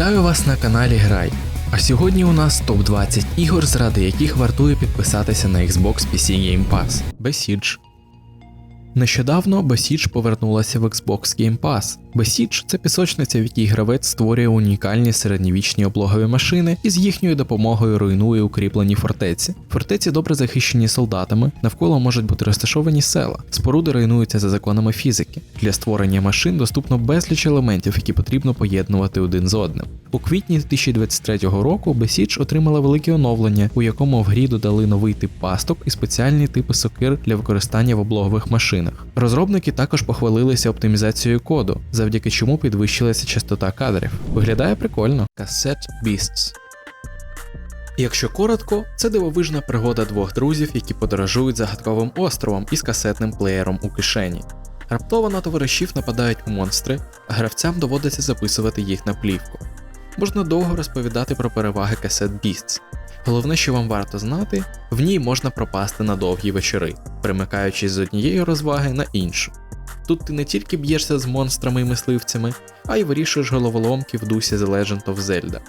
Вітаю вас на каналі Грай. А сьогодні у нас топ 20 ігор, заради яких вартує підписатися на Xbox PC Game Pass. Besiege. Нещодавно Besiege повернулася в Xbox Game Pass. Besiege – це пісочниця, в якій гравець створює унікальні середньовічні облогові машини і з їхньою допомогою руйнує укріплені фортеці. Фортеці добре захищені солдатами, навколо можуть бути розташовані села. Споруди руйнуються за законами фізики. Для створення машин доступно безліч елементів, які потрібно поєднувати один з одним. У квітні 2023 року Besiege отримала велике оновлення, у якому в грі додали новий тип пасток і спеціальні типи сокир для використання в облогових машинах. Розробники також похвалилися оптимізацією коду, завдяки чому підвищилася частота кадрів. Виглядає прикольно. Cassette Beasts. Якщо коротко, це дивовижна пригода двох друзів, які подорожують загадковим островом із касетним плеєром у кишені. Раптово на товаришів нападають монстри, а гравцям доводиться записувати їх на плівку. Можна довго розповідати про переваги касет Beasts. Головне, що вам варто знати, в ній можна пропасти на довгі вечори, перемикаючись з однієї розваги на іншу. Тут ти не тільки б'єшся з монстрами і мисливцями, а й вирішуєш головоломки в дусі The Legend of Zelda.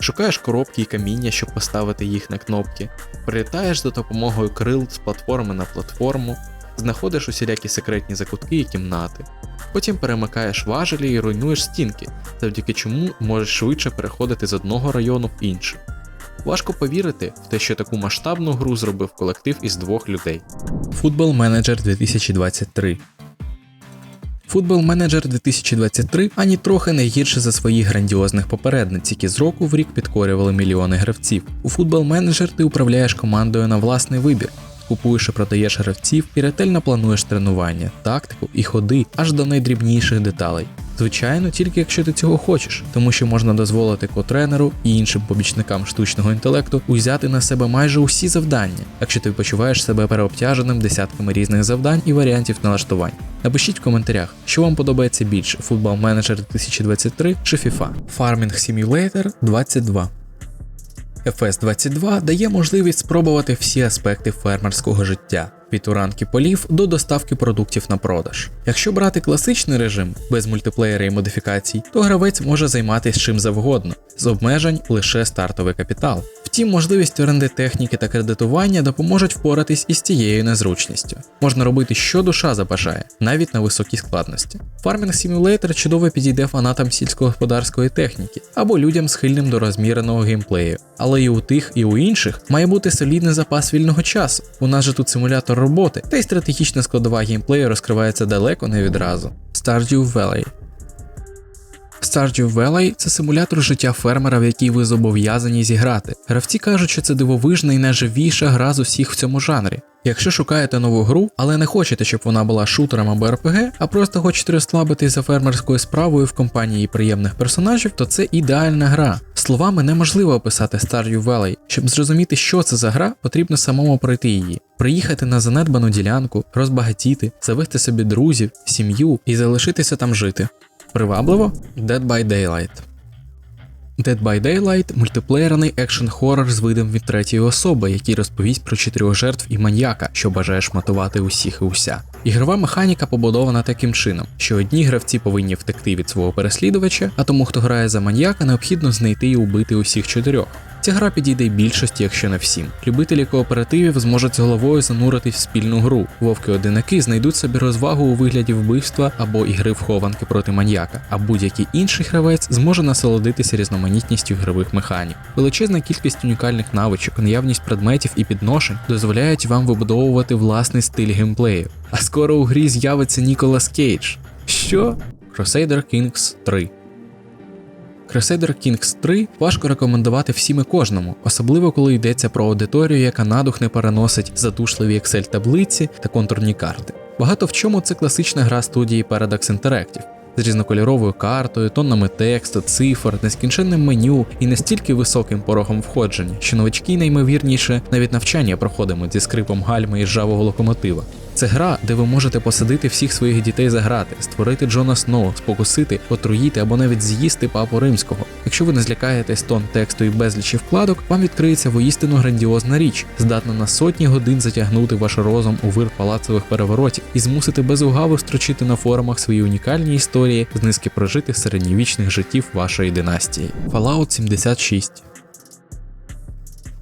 Шукаєш коробки і каміння, щоб поставити їх на кнопки, прилітаєш за допомогою крил з платформи на платформу, знаходиш усілякі секретні закутки і кімнати. Потім перемикаєш важелі і руйнуєш стінки, завдяки чому можеш швидше переходити з одного району в інший. Важко повірити в те, що таку масштабну гру зробив колектив із двох людей. Football Manager 2023 Football Manager 2023 ані трохи не гірше за своїх грандіозних попередниць, які з року в рік підкорювали мільйони гравців. У Football Manager ти управляєш командою на власний вибір. Купуєш і продаєш гравців і ретельно плануєш тренування, тактику і ходи аж до найдрібніших деталей. Звичайно, тільки якщо ти цього хочеш, тому що можна дозволити котренеру і іншим побічникам штучного інтелекту узяти на себе майже усі завдання, якщо ти почуваєш себе переобтяженим десятками різних завдань і варіантів налаштувань. Напишіть в коментарях, що вам подобається більше: Football Manager 2023 чи FIFA. Farming Simulator 22 FS22 дає можливість спробувати всі аспекти фермерського життя. Від уранки полів до доставки продуктів на продаж. Якщо брати класичний режим без мультиплеєра і модифікацій, то гравець може займатися чим завгодно, з обмежень лише стартовий капітал. Втім, можливість оренди техніки та кредитування допоможуть впоратись із цією незручністю. Можна робити, що душа забажає, навіть на високій складності. Farming Simulator чудово підійде фанатам сільськогосподарської техніки або людям схильним до розміреного геймплею. Але і у тих, і у інших має бути солідний запас вільного часу. У нас же тут симулятор роботи, та й стратегічна складова геймплею розкривається далеко не відразу. Stardew Valley Stardew Valley – це симулятор життя фермера, в який ви зобов'язані зіграти. Гравці кажуть, що це дивовижна і найживіша гра з усіх в цьому жанрі. Якщо шукаєте нову гру, але не хочете, щоб вона була шутером або РПГ, а просто хочете розслабитись за фермерською справою в компанії приємних персонажів, то це ідеальна гра. Словами неможливо описати Stardew Valley. Щоб зрозуміти, що це за гра, потрібно самому пройти її, приїхати на занедбану ділянку, розбагатіти, завести собі друзів, сім'ю і залишитися там жити. Привабливо? Dead by Daylight. Dead by Daylight мультиплеєрний екшн хоррор з видом від третьої особи, який розповість про чотирьох жертв і маньяка, що бажає шматувати усіх і уся. Ігрова механіка побудована таким чином, що одні гравці повинні втекти від свого переслідувача, а тому, хто грає за маньяка, необхідно знайти і убити усіх чотирьох. Ця гра підійде більшості, якщо не всім. Любителі кооперативів зможуть з головою зануритись в спільну гру. Вовки-одинаки знайдуть собі розвагу у вигляді вбивства або ігри в хованки проти маньяка, а будь-який інший гравець зможе насолодитися різноманітністю ігрових механік. Величезна кількість унікальних навичок, наявність предметів і підношень дозволяють вам вибудовувати власний стиль геймплею. А скоро у грі з'явиться Ніколас Кейдж. Що? Crusader Kings 3 Crusader Kings 3 важко рекомендувати всім і кожному, особливо коли йдеться про аудиторію, яка надух не переносить задушливі Excel таблиці та контурні карти. Багато в чому це класична гра студії Paradox Interactive. З різнокольоровою картою, тоннами тексту, цифр, нескінченним меню і настільки високим порогом входження, що новачки наймовірніше навіть навчання проходимо зі скрипом гальми і ржавого локомотива. Це гра, де ви можете посадити всіх своїх дітей за грати, створити Джона Сноу, спокусити, отруїти або навіть з'їсти папу римського. Якщо ви не злякаєтесь тон тексту і безлічі вкладок, вам відкриється воістину грандіозна річ, здатна на сотні годин затягнути ваш розум у вир палацових переворотів і змусити без угаву строчити на форумах свої унікальні історії з низки прожитих середньовічних життів вашої династії. Fallout 76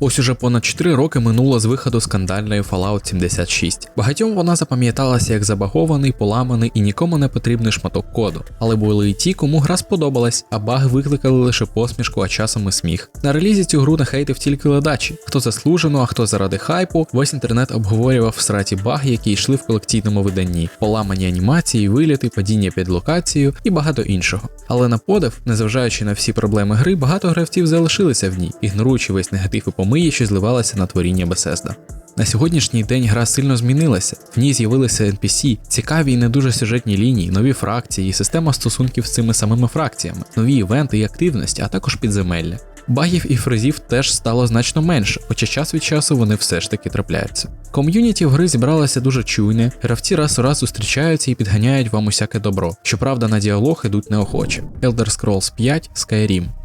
Ось уже понад 4 роки минуло з виходу скандальної Fallout 76. Багатьом вона запам'яталася як забагований, поламаний і нікому не потрібний шматок коду. Але були і ті, кому гра сподобалась, а баги викликали лише посмішку, а часом і сміх. На релізі цю гру нахейтив тільки ледачі. Хто заслужено, а хто заради хайпу, весь інтернет обговорював в сраті баги, які йшли в колекційному виданні, поламані анімації, виліти, падіння під локацію і багато іншого. Але на подив, незважаючи на всі проблеми гри, багато гравців залишилися в ній, ігноруючи весь негатив і помиї, що зливалися на творіння Бесезда. На сьогоднішній день гра сильно змінилася. В ній з'явилися NPC, цікаві і не дуже сюжетні лінії, нові фракції, система стосунків з цими самими фракціями, нові івенти і активності, а також підземелля. Багів і фрезів теж стало значно менше, хоча час від часу вони все ж таки трапляються. Ком'юніті в гри зібралося дуже чуйне, гравці раз у раз зустрічаються і підганяють вам усяке добро. Щоправда, на діалог ідуть неохоче. Elder Scrolls 5 Skyrim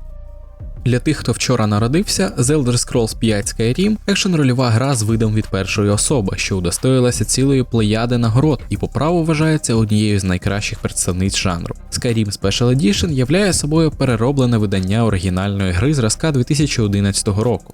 для тих, хто вчора народився, The Elder Scrolls 5 Skyrim екшн-рольова гра з видом від першої особи, що удостоїлася цілої плеяди нагород і по праву вважається однією з найкращих представниць жанру. Skyrim Special Edition являє собою перероблене видання оригінальної гри зразка 2011 року.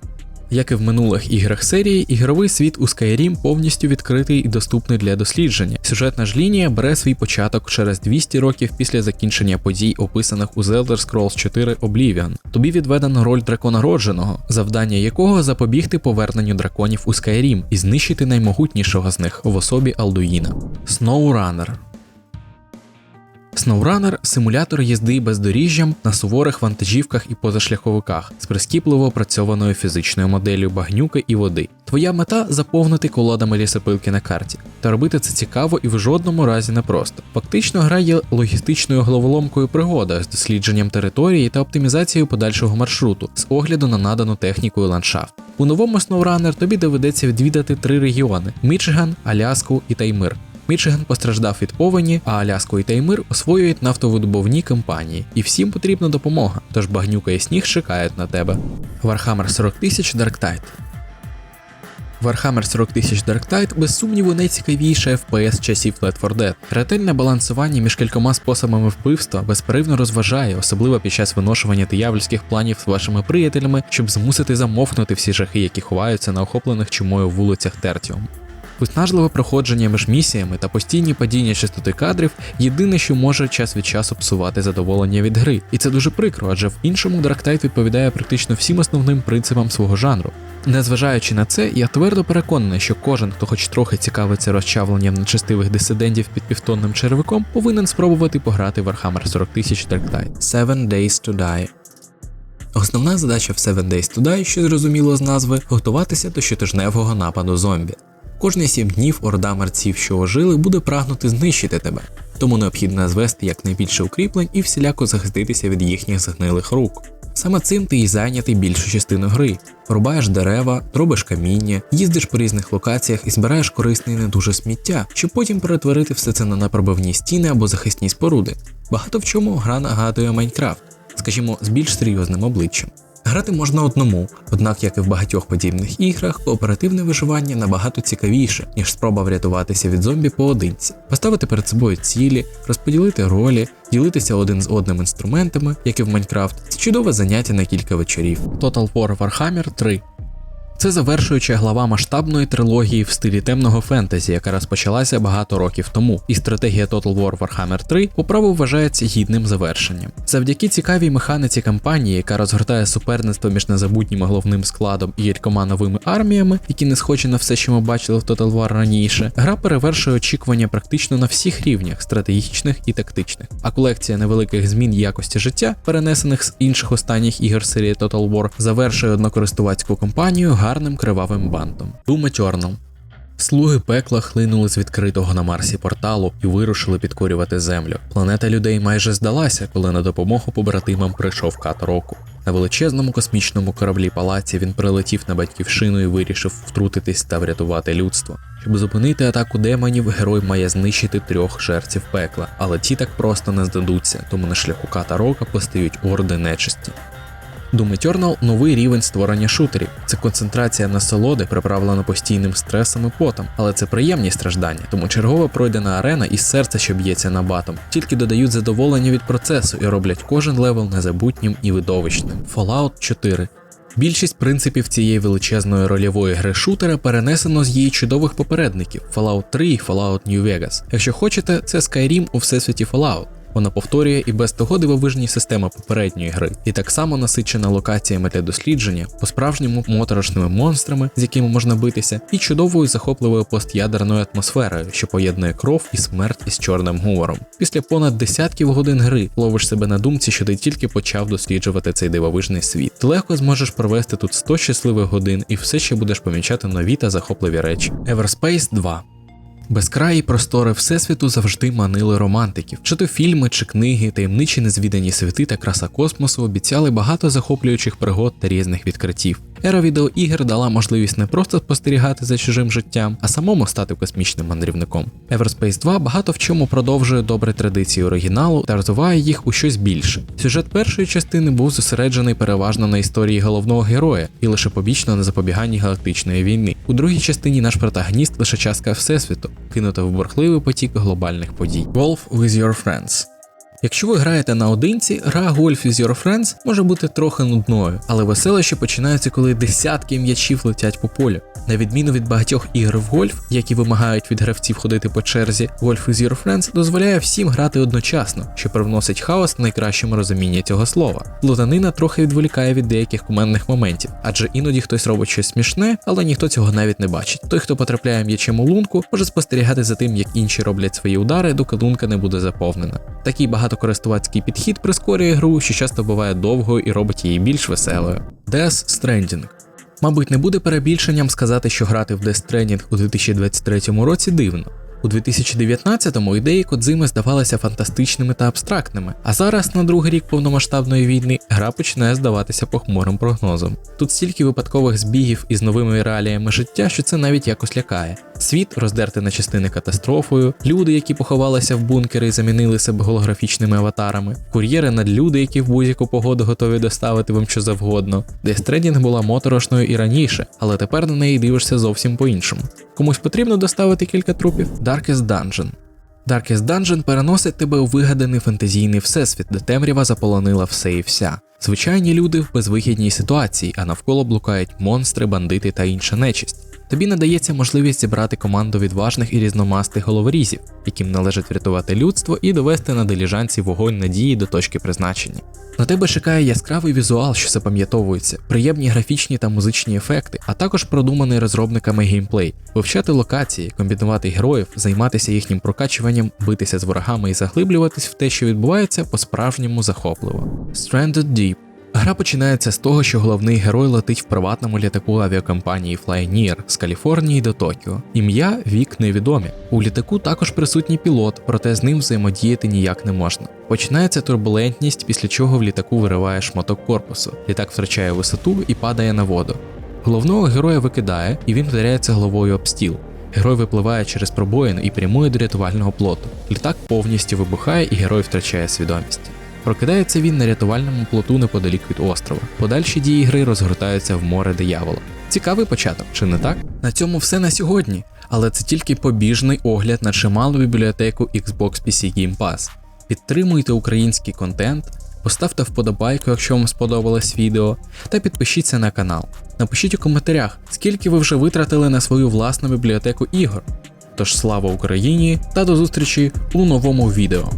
Як і в минулих іграх серії, ігровий світ у Skyrim повністю відкритий і доступний для дослідження. Сюжетна ж лінія бере свій початок через 200 років після закінчення подій, описаних у Elder Scrolls 4 Oblivion. Тобі відведено роль драконародженого, завдання якого запобігти поверненню драконів у Skyrim і знищити наймогутнішого з них в особі Алдуїна. SnowRunner SnowRunner – симулятор їзди бездоріжжям на суворих вантажівках і позашляховиках з прискіпливо опрацьованою фізичною моделлю багнюки і води. Твоя мета заповнити колодами лісопилки на карті. Та робити це цікаво і в жодному разі не просто. Фактично гра є логістичною головоломкою пригода з дослідженням території та оптимізацією подальшого маршруту з огляду на надану техніку і ландшафт. У новому SnowRunner тобі доведеться відвідати три регіони: Мічиган, Аляску і Таймир. Мічиган постраждав від повені, а Аляску і Таймир освоюють нафтовидобувні компанії, і всім потрібна допомога, тож багнюка і сніг чекають на тебе. Warhammer 40 тисяч Darktide Warhammer 40 тисяч Darktide без сумніву найцікавіше FPS часів Left 4 Dead. Ретельне балансування між кількома способами вбивства безперервно розважає, особливо під час виношування диявольських планів з вашими приятелями, щоб змусити замовкнути всі жахи, які ховаються на охоплених чумою вулицях Тертіум. Виснажливе проходження між місіями та постійні падіння частоти кадрів єдине, що може час від часу псувати задоволення від гри. І це дуже прикро, адже в іншому Darktide відповідає практично всім основним принципам свого жанру. Незважаючи на це, я твердо переконаний, що кожен, хто хоч трохи цікавиться розчавленням нечестивих дисидентів під півтонним черевиком, повинен спробувати пограти в Warhammer 40 тисяч Darktide. Seven Days to Die Основна задача в Seven Days to Die, що зрозуміло з назви, готуватися до щотижневого нападу зомбі. Кожні сім днів орда мерців, що ожили, буде прагнути знищити тебе, тому необхідно звести якнайбільше укріплень і всіляко захиститися від їхніх згнилих рук. Саме цим ти й зайнятий більшу частину гри. Рубаєш дерева, робиш каміння, їздиш по різних локаціях і збираєш корисне і не дуже сміття, щоб потім перетворити все це на непробивні стіни або захисні споруди. Багато в чому гра нагадує Майнкрафт, скажімо, з більш серйозним обличчям. Грати можна одному, однак, як і в багатьох подібних іграх, кооперативне виживання набагато цікавіше, ніж спроба врятуватися від зомбі поодинці, поставити перед собою цілі, розподілити ролі, ділитися один з одним інструментами, як і в Майнкрафт. Це чудове заняття на кілька вечорів. Total War Warhammer 3 це завершуюча глава масштабної трилогії в стилі темного фентезі, яка розпочалася багато років тому, і стратегія Total War Warhammer 3 по праву вважається гідним завершенням. Завдяки цікавій механіці кампанії, яка розгортає суперництво між незабутнім головним складом і кількома новими арміями, які не схожі на все, що ми бачили в Total War раніше, гра перевершує очікування практично на всіх рівнях стратегічних і тактичних. А колекція невеликих змін якості життя, перенесених з інших останніх ігор серії Total War, завершує однокористувацьку кампанію гарним кривавим бантом. Doom Eternal. Слуги пекла хлинули з відкритого на Марсі порталу і вирушили підкорювати землю. Планета людей майже здалася, коли на допомогу побратимам прийшов кат року. На величезному космічному кораблі палаці він прилетів на батьківщину і вирішив втрутитись та врятувати людство. Щоб зупинити атаку демонів, герой має знищити трьох жерців пекла, але ті так просто не здадуться, тому на шляху ката рока постають орди нечисті. Doom Eternal – новий рівень створення шутерів. Це концентрація насолоди, приправлена постійним стресом і потом, але це приємні страждання, тому чергова пройдена арена із серця, що б'ється на батом, тільки додають задоволення від процесу і роблять кожен левел незабутнім і видовищним. Fallout 4 Більшість принципів цієї величезної рольової гри шутера перенесено з її чудових попередників Fallout 3 і Fallout New Vegas. Якщо хочете, це Skyrim у всесвіті Fallout. Вона повторює і без того дивовижні системи попередньої гри, і так само насичена локаціями для дослідження, по-справжньому моторошними монстрами, з якими можна битися, і чудовою захопливою постядерною атмосферою, що поєднує кров і смерть із чорним гумором. Після понад десятків годин гри ловиш себе на думці, що ти тільки почав досліджувати цей дивовижний світ. Ти легко зможеш провести тут 100 щасливих годин і все ще будеш помічати нові та захопливі речі. Everspace 2 Безкраї простори Всесвіту завжди манили романтиків. Чи то фільми, чи книги, таємничі незвідані світи та краса космосу обіцяли багато захоплюючих пригод та різних відкриттів. Ера відеоігр дала можливість не просто спостерігати за чужим життям, а самому стати космічним мандрівником. Everspace 2 багато в чому продовжує добрі традиції оригіналу та розвиває їх у щось більше. Сюжет першої частини був зосереджений переважно на історії головного героя і лише побічно на запобіганні галактичної війни. У другій частині наш протагоніст лише частка всесвіту, кинута в бурхливий потік глобальних подій. Golf with your friends Якщо ви граєте наодинці, гра Golf with Your Friends може бути трохи нудною, але веселощі починаються, коли десятки м'ячів летять по полю. На відміну від багатьох ігор в гольф, які вимагають від гравців ходити по черзі, Golf with Your Friends дозволяє всім грати одночасно, що привносить хаос в найкращому розумінні цього слова. Плутанина трохи відволікає від деяких кумедних моментів, адже іноді хтось робить щось смішне, але ніхто цього навіть не бачить. Той, хто потрапляє м'ячем у лунку, може спостерігати за тим, як інші роблять свої удари, доки лунка не буде заповнена. Такий багатокористувацький підхід прискорює гру, що часто буває довгою і робить її більш веселою. Death Stranding Мабуть, не буде перебільшенням сказати, що грати в Death Stranding у 2023 році дивно. У 2019-му ідеї Кодзими здавалися фантастичними та абстрактними, а зараз, на другий рік повномасштабної війни, гра починає здаватися похмурим прогнозом. Тут стільки випадкових збігів із новими реаліями життя, що це навіть якось лякає. Світ роздертий на частини катастрофою, люди, які поховалися в бункери і замінили себе голографічними аватарами, кур'єри над люди, які в будь-яку погоду готові доставити вам що завгодно. Stranding була моторошною і раніше, але тепер на неї дивишся зовсім по-іншому. Комусь потрібно доставити кілька трупів. Darkest Dungeon. Darkest Dungeon переносить тебе у вигаданий фентезійний всесвіт, де темрява заполонила все і вся. Звичайні люди в безвихідній ситуації, а навколо блукають монстри, бандити та інша нечисть. Тобі надається можливість зібрати команду відважних і різномастих головорізів, яким належить врятувати людство і довести на диліжанці вогонь надії до точки призначення. На тебе чекає яскравий візуал, що запам'ятовується, приємні графічні та музичні ефекти, а також продуманий розробниками геймплей, вивчати локації, комбінувати героїв, займатися їхнім прокачуванням, битися з ворогами і заглиблюватись в те, що відбувається, по-справжньому захопливо. Stranded Deep Гра починається з того, що головний герой летить в приватному літаку авіакомпанії Flyoneer з Каліфорнії до Токіо. Ім'я вік невідомі. У літаку також присутній пілот, проте з ним взаємодіяти ніяк не можна. Починається турбулентність, після чого в літаку вириває шматок корпусу. Літак втрачає висоту і падає на воду. Головного героя викидає, і він вдаряється головою об стіл. Герой випливає через пробоїн і прямує до рятувального плоту. Літак повністю вибухає, і герой втрачає свідомість. Прокидається він на рятувальному плоту неподалік від острова. Подальші дії гри розгортаються в море диявола. Цікавий початок, чи не так? На цьому все на сьогодні, але це тільки побіжний огляд на чималу бібліотеку Xbox PC Game Pass. Підтримуйте український контент, поставте вподобайку, якщо вам сподобалось відео, та підпишіться на канал. Напишіть у коментарях, скільки ви вже витратили на свою власну бібліотеку ігор. Тож слава Україні та до зустрічі у новому відео.